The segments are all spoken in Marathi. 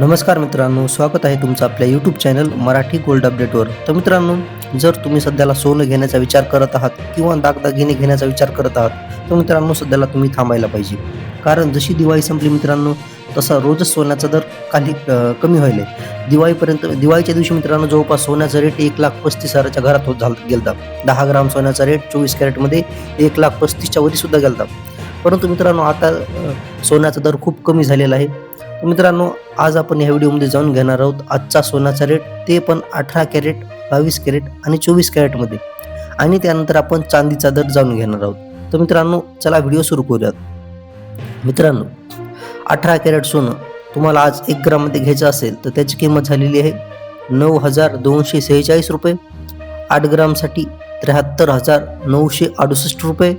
नमस्कार मित्रांनो स्वागत आहे तुमचं आपल्या यूट्यूब चॅनल मराठी गोल्ड अपडेटवर तर मित्रांनो जर तुम्ही सध्याला सोनं घेण्याचा विचार करत आहात किंवा दागदागिने घेण्याचा विचार करत आहात तर मित्रांनो सध्याला तुम्ही थांबायला पाहिजे. कारण जशी दिवाळी संपली मित्रांनो तसा रोजच सोन्याचा दर काही कमी व्हायला आहे दिवाळीपर्यंत दिवाळीच्या दिवशी मित्रांनो जवळपास सोन्याचा रेट एक लाख पस्तीस हजाराच्या घरात होत झाला गेलता. दहा ग्राम सोन्याचा रेट चोवीस कॅरेटमध्ये एक लाख पस्तीसच्या वरी सुद्धा गेलता. परंतु मित्रांनो आता सोन्याचा दर खूप कमी झालेला आहे. तर मित्रांनो आज आपण या व्हिडिओमध्ये जाऊन घेणार आहोत आजचा सोन्याचा रेट ते पण अठरा कॅरेट बावीस कॅरेट आणि चोवीस कॅरेटमध्ये. आणि त्यानंतर आपण चांदीचा दर जाणून घेणार आहोत. तर मित्रांनो चला व्हिडिओ सुरू करूयात. मित्रांनो अठरा कॅरेट सोनं तुम्हाला आज एक ग्राममध्ये घ्यायचं असेल तर त्याची किंमत झालेली आहे नऊ हजार दोनशे सेहेचाळीस रुपये. आठ ग्रामसाठी त्र्याहत्तर हजार नऊशे अडुसष्ट रुपये.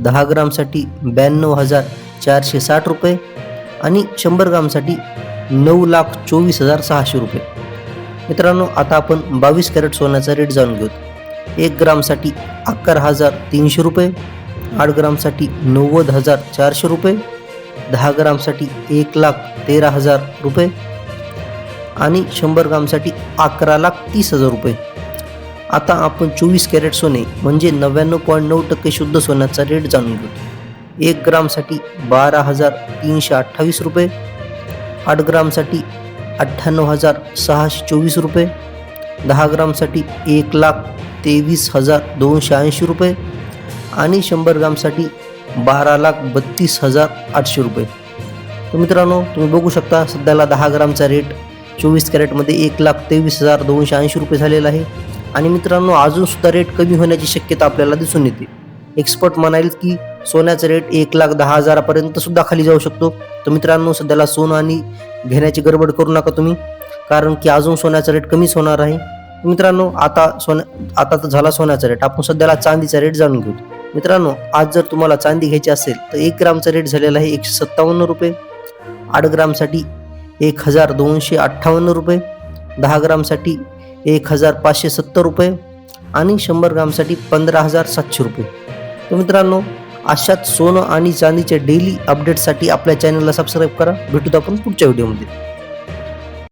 दहा ग्रामसाठी ब्याण्णव हजार चारशे साठ रुपये. आणि शंभर ग्रामसाठी नऊ लाख चोवीस हजार सहाशे रुपये. मित्रांनो आता आपण बावीस कॅरेट सोन्याचा रेट जाणून घेऊ एक ग्रामसाठी अकरा हजार तीनशे रुपये आठ ग्रामसाठी नव्वद हजार चारशे रुपये दहा ग्रामसाठी एक लाख तेरा हजार रुपये आणि शंभर ग्रामसाठी अकरा लाख तीस हजार रुपये. आता आपण चोवीस कॅरेट सोने म्हणजे नव्याण्णव पॉईंट नऊ टक्के शुद्ध सोन्याचा रेट जाणून घेऊ एक ग्रामसाठी बारा हजार तीनशे अठ्ठावीस रुपये आठ ग्रामसाठी अठ्ठ्याण्णव हजार सहाशे चोवीस रुपये दहा ग्रामसाठी एक लाख तेवीस हजार दोनशे ऐंशी रुपये आणि शंभर ग्रामसाठी बारा लाख बत्तीस हजार आठशे रुपये. तर मित्रांनो तुम्ही बघू शकता सध्याला दहा ग्रामचा रेट चोवीस कॅरेटमध्ये एक लाख तेवीस हजार दोनशे ऐंशी रुपये झालेला आहे. आणि मित्रांनो अजूनसुद्धा रेट कमी होण्याची शक्यता आपल्याला दिसून येते. एक्सपर्ट म्हणाल की सोन्याचा रेट एक लाख दहा हजारापर्यंत सुद्धा खाली जाऊ शकतो. तर मित्रांनो सध्याला सोनं आणि घेण्याची गडबड करू नका तुम्ही कारण की अजून सोन्याचा रेट कमीच होणार आहे. मित्रांनो आता सोन्या आता तर झाला सोन्याचा रेट आपण सध्याला चांदीचा रेट जाणून घेऊ. मित्रांनो आज जर तुम्हाला चांदी घ्यायची असेल तर एक ग्रामचा रेट झालेला आहे एकशे सत्तावन्न रुपये. आठ ग्रामसाठी एक हजार दोनशे अठ्ठावन्न रुपये. दहा ग्रामसाठी एक हजार पाचशे सत्तर रुपये. आणि शंभर ग्रामसाठी पंधरा हजार सातशे रुपये. तर मित्रांनो अशाच सोनं आणि चांदीच्या डेली अपडेटसाठी आपल्या चॅनलला सबस्क्राईब करा. भेटूत आपण पुढच्या व्हिडिओमध्ये